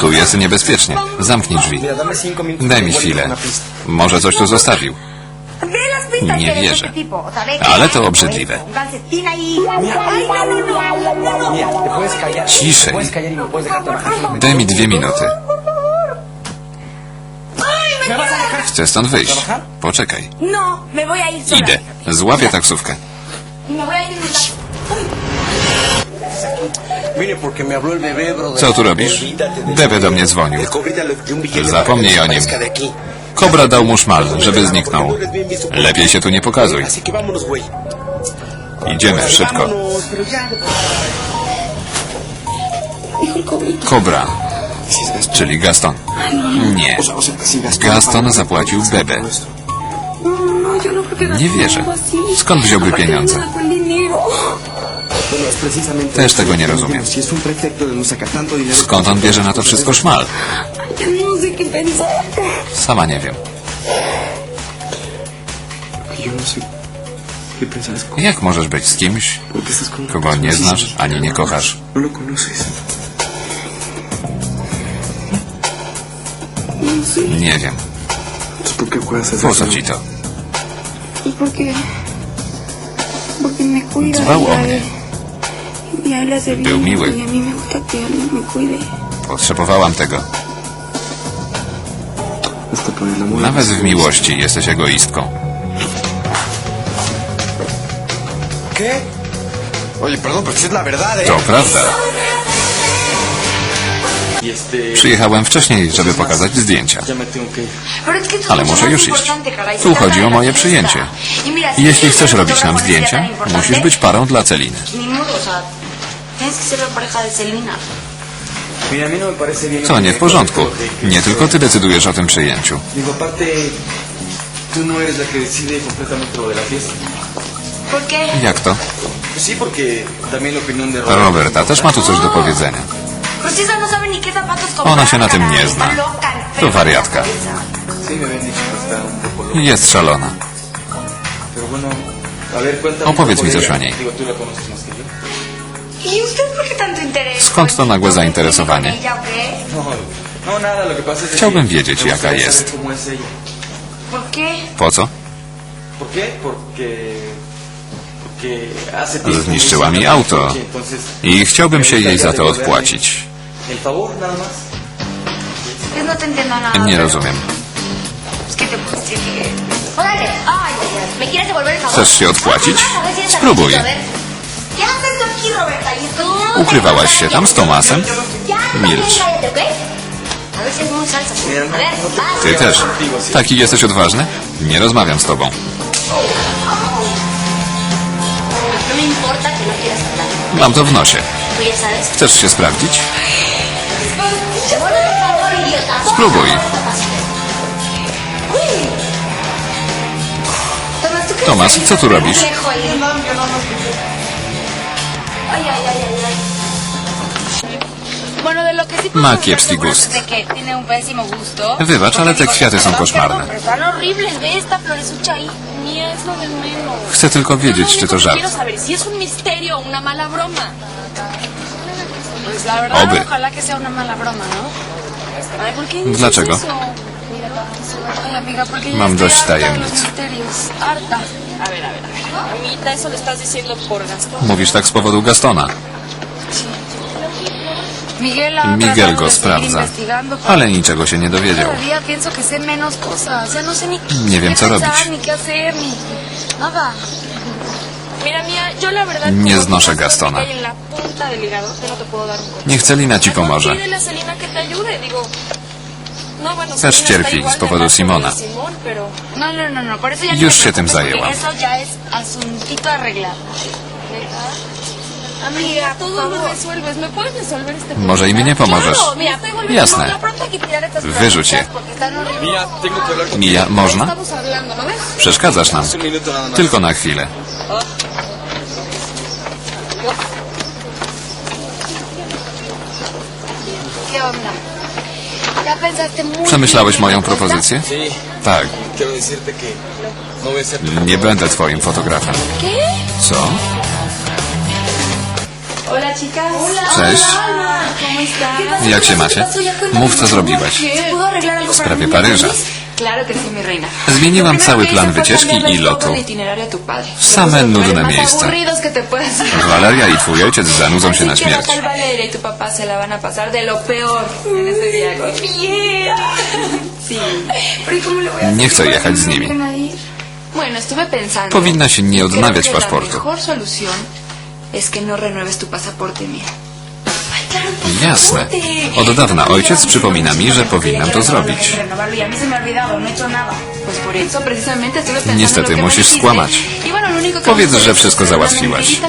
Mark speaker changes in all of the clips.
Speaker 1: Tu jest niebezpiecznie. Zamknij drzwi. Daj mi chwilę. Może coś tu zostawił. Nie wierzę. Ale to obrzydliwe. Ciszej. Daj mi dwie minuty. Chcę stąd wyjść. Poczekaj.
Speaker 2: No.
Speaker 1: Idę. Złapię taksówkę. Co tu robisz? Bebe do mnie dzwonił. Zapomnij o nim. Kobra dał mu szmal, żeby zniknął. Lepiej się tu nie pokazuj. Idziemy, szybko. Kobra, czyli Gaston. Nie.
Speaker 3: O sea, o sea, si Gastón
Speaker 1: Gaston zapłacił Bebe.
Speaker 2: No, no, no
Speaker 1: Nie wierzę. Skąd wziąłby pieniądze? Też tego nie rozumiem. Skąd on bierze na to wszystko szmal? Sama nie wiem. Jak możesz być z kimś, kogo nie znasz ani nie kochasz? Nie wiem.
Speaker 3: Entonces, ¿por qué juegas a
Speaker 1: Po co ci to? Dbał o mnie.
Speaker 2: Y
Speaker 1: Był miły.
Speaker 2: Y a mí me gusta que él me cuide.
Speaker 1: Potrzebowałam tego. Nawet w miłości jesteś egoistką.
Speaker 4: ¿Qué? Oye, perdón, pero si es la verdad, ¿eh?
Speaker 1: To prawda. Przyjechałem wcześniej, żeby pokazać zdjęcia. Ale muszę już iść. Tu chodzi o moje przyjęcie.
Speaker 2: Y
Speaker 1: Jeśli chcesz robić nam zdjęcia, musisz być parą dla Celiny. Co nie w porządku. Nie tylko ty decydujesz o tym przyjęciu.
Speaker 3: No.
Speaker 1: Jak to? Roberta też ma tu coś do powiedzenia.
Speaker 2: No.
Speaker 1: Ona się na tym nie zna. To
Speaker 2: de
Speaker 1: wariatka. Jest szalona. Opowiedz mi coś o niej. Skąd to nagłe zainteresowanie?
Speaker 3: No, no, nada, lo que pasa es que
Speaker 1: Chciałbym wiedzieć, jaka jest. Po co?
Speaker 3: ¿Por qué? Porque... Porque hace tiempo...
Speaker 1: Zniszczyła mi auto. I chciałbym się jej za to odpłacić.
Speaker 3: El favor, nada más.
Speaker 2: Pues no.
Speaker 1: Nie rozumiem. Chcesz się odpłacić?
Speaker 2: A ver si es
Speaker 1: Spróbuj. Ukrywałaś się tam z Tomasem? Milcz. Ty też. Taki jesteś odważny? Nie rozmawiam z tobą. Mam to w nosie. Chcesz się sprawdzić? Spróbuj.
Speaker 2: Tomás, ¿tú qué
Speaker 1: Tomas, co tu robisz?
Speaker 2: Viejo ahí. Ay, ay, ay, ay, ay.
Speaker 5: Bueno, de lo que sí
Speaker 1: Ma kiepski gust.
Speaker 5: de que tiene un pésimo gusto.
Speaker 1: Wybacz, ale te kwiaty są koszmarne.
Speaker 5: Pero están horribles, ve esta floresucha ahí. Ni es lo de menos.
Speaker 1: Chcę tylko wiedzieć, czy to żart.
Speaker 5: Quiero saber si es un misterio o una mala broma. Pues la verdad,
Speaker 1: Oby.
Speaker 5: ojalá que sea una mala broma, ¿no? Ay, ¿por qué dices
Speaker 1: Dlaczego?
Speaker 5: eso? Ay, amiga, porque ya
Speaker 1: Mam
Speaker 5: estoy
Speaker 1: dość
Speaker 5: harta de
Speaker 1: tajemnic.
Speaker 5: los misterios. Harta.
Speaker 1: Mówisz tak z powodu Gastona.
Speaker 5: Miguel,
Speaker 1: go sprawdza. Ale niczego się nie dowiedział.
Speaker 5: No
Speaker 1: Nie wiem, co robić. Nie znoszę
Speaker 5: todo
Speaker 1: Gastona.
Speaker 5: no.
Speaker 1: Niech Celina ci pomoże. Też
Speaker 5: Celina está
Speaker 1: cierpi z powodu Simona.
Speaker 5: No, no, no, no,
Speaker 1: Już
Speaker 5: no
Speaker 1: się tym zajęłam. Może i mnie pomożesz. Jasne. Wyrzuć je. Mija, można?
Speaker 5: ¿no?
Speaker 1: Przeszkadzasz nam. Tylko na chwilę. Przemyślałeś moją propozycję? Tak.
Speaker 3: no.
Speaker 1: Nie będę twoim fotografem. Co? Cześć. Jak się macie? Mów, co zrobiłaś.
Speaker 2: ¿Se pudo arreglar algo
Speaker 1: W sprawie Paryża.
Speaker 5: Claro.
Speaker 1: Zmieniłam cały plan wycieczki i lotu.
Speaker 5: padre.
Speaker 1: Same nudne miejsca. Waleria i twój ojciec zanudzą się na śmierć.
Speaker 5: y
Speaker 2: ¿y?
Speaker 1: Nie chcę jechać z nimi. Powinna się nie odnawiać paszportu.
Speaker 5: Es que no renueves tu pasaporte, mía.
Speaker 1: Jasne. Od dawna ojciec przypomina mi, że powinnam to zrobić. Niestety musisz skłamać. Powiedz, że wszystko załatwiłaś.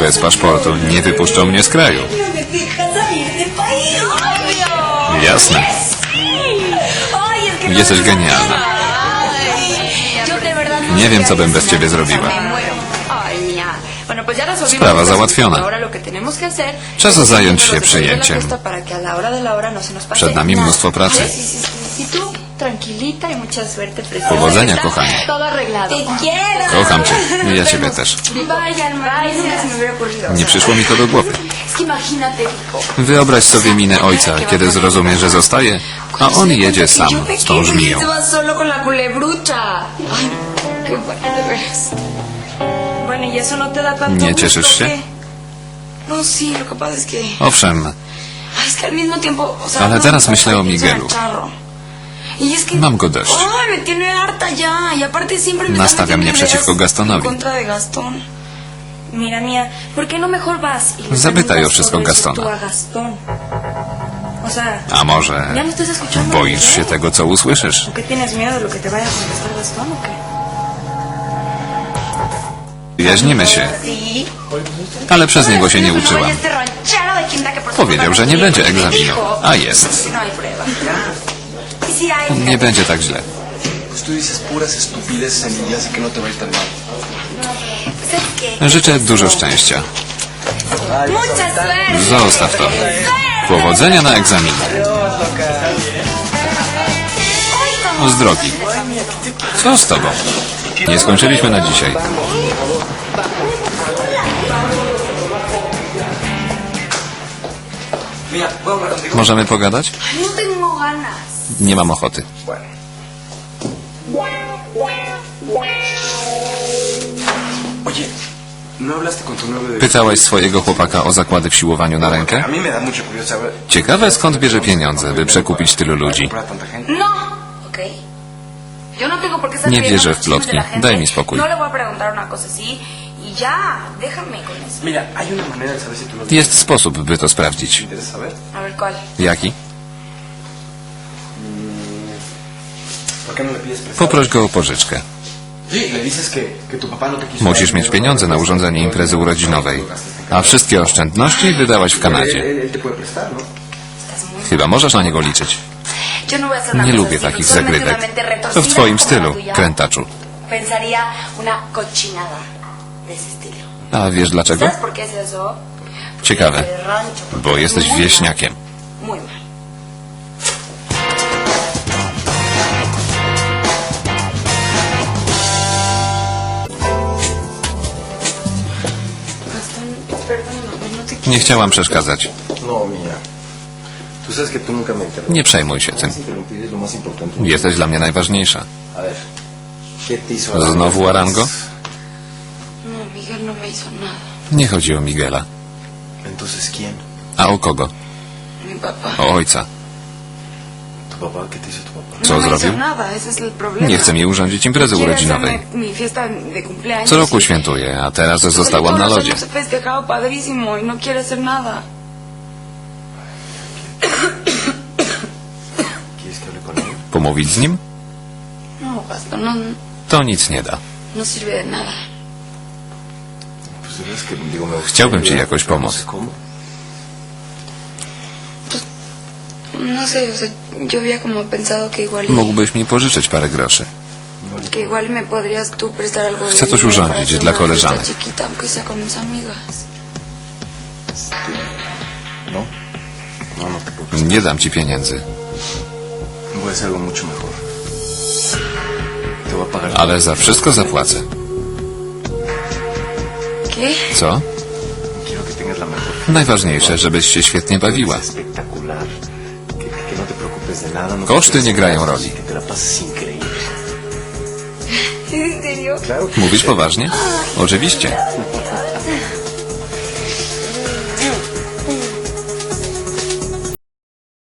Speaker 1: Bez paszportu nie wypuszczą mnie z kraju. Jasne. Jesteś genialna. Nie wiem, co bym bez ciebie zrobiła. Sprawa załatwiona. Czas zająć się przyjęciem. Przed nami mnóstwo pracy. Powodzenia, kochanie. Kocham cię. Ja ciebie też. Nie przyszło mi to do głowy. Wyobraź sobie minę ojca, kiedy zrozumie, że zostaje, a on jedzie sam z tą żmiją. Nie cieszysz się?
Speaker 2: ¿qué? No, pasa es que...
Speaker 1: Owszem, Ale teraz myślę o Miguelu.
Speaker 2: Y.
Speaker 1: Mam go dość.
Speaker 2: Y
Speaker 1: Nastawia mnie przeciwko Gastonowi.
Speaker 2: En contra de Gastón. Mira, mía, ¿por qué no y
Speaker 1: Zapytaj o wszystko Gastona.
Speaker 2: a
Speaker 1: może
Speaker 2: ¿ya no
Speaker 1: boisz się tego, co usłyszysz? Jaźnimy się, ale przez niego się nie uczyłam. Powiedział, że nie będzie egzaminu, a jest. Nie będzie tak źle. Życzę dużo szczęścia. Zostaw to. Powodzenia na egzaminie. Z. Co z tobą? Nie skończyliśmy na dzisiaj. Możemy pogadać?
Speaker 2: No.
Speaker 1: Nie mam ochoty.
Speaker 3: ¿no.
Speaker 1: Pytałaś swojego chłopaka o zakłady w siłowaniu na rękę? Ciekawe skąd bierze pieniądze, by przekupić tylu ludzi.
Speaker 2: No. No
Speaker 1: Nie wierzę w plotki. Daj mi spokój.
Speaker 2: No y ya, déjame con eso.
Speaker 3: Mira, hay una manera de saber si tu novio...
Speaker 1: Jest sposób, by to
Speaker 3: ¿Te
Speaker 1: sprawdzić.
Speaker 3: saber?
Speaker 2: A ver cuál.
Speaker 1: Jaki?
Speaker 3: ¿Por qué no le pides prestado?
Speaker 1: Poproś go o pożyczkę.
Speaker 3: Sí, le dices que, que tu papá no te quiso...
Speaker 1: Musisz mieć pieniądze na urządzenie imprezy urodzinowej, a wszystkie oszczędności wydałaś w
Speaker 3: Él,
Speaker 1: Kanadzie.
Speaker 3: él, él te puede prestar, ¿no?
Speaker 2: Estás muy...
Speaker 1: Chyba możesz na niego liczyć.
Speaker 2: Yo no voy a hacer una
Speaker 1: Nie
Speaker 2: cosa
Speaker 1: lubię
Speaker 2: así,
Speaker 1: takich
Speaker 2: solamente
Speaker 1: zagrywek. To w twoim
Speaker 2: como la
Speaker 1: stylu,
Speaker 2: tuya.
Speaker 1: krętaczu.
Speaker 2: Pensaría una cochinada.
Speaker 1: A wiesz dlaczego? Ciekawe, bo jesteś wieśniakiem.
Speaker 2: Muy mal.
Speaker 1: Nie chciałam przeszkadzać.
Speaker 3: No.
Speaker 1: Nie przejmuj się tym. Jesteś dla mnie najważniejsza.
Speaker 3: A ver. ¿Qué te hizo
Speaker 1: Znowu Arango? Nie chodzi o Miguela. A o kogo? O ojca. Co
Speaker 2: no
Speaker 1: zrobił? Nie chce mi urządzić imprezy urodzinowej. Co roku
Speaker 2: y-
Speaker 1: świętuję, a teraz zostałam na
Speaker 2: los
Speaker 1: lodzie.
Speaker 2: y no.
Speaker 1: Pomówić z nim?
Speaker 2: No, no,
Speaker 1: To nic nie da. Chciałbym Ci jakoś pomóc. Mógłbyś mi pożyczyć parę groszy. Chcę coś urządzić dla koleżanek. Nie dam ci pieniędzy.
Speaker 3: Ale za wszystko zapłacę. Co? Najważniejsze, żebyś się świetnie bawiła. Koszty nie grają roli. Mówisz poważnie? Oczywiście.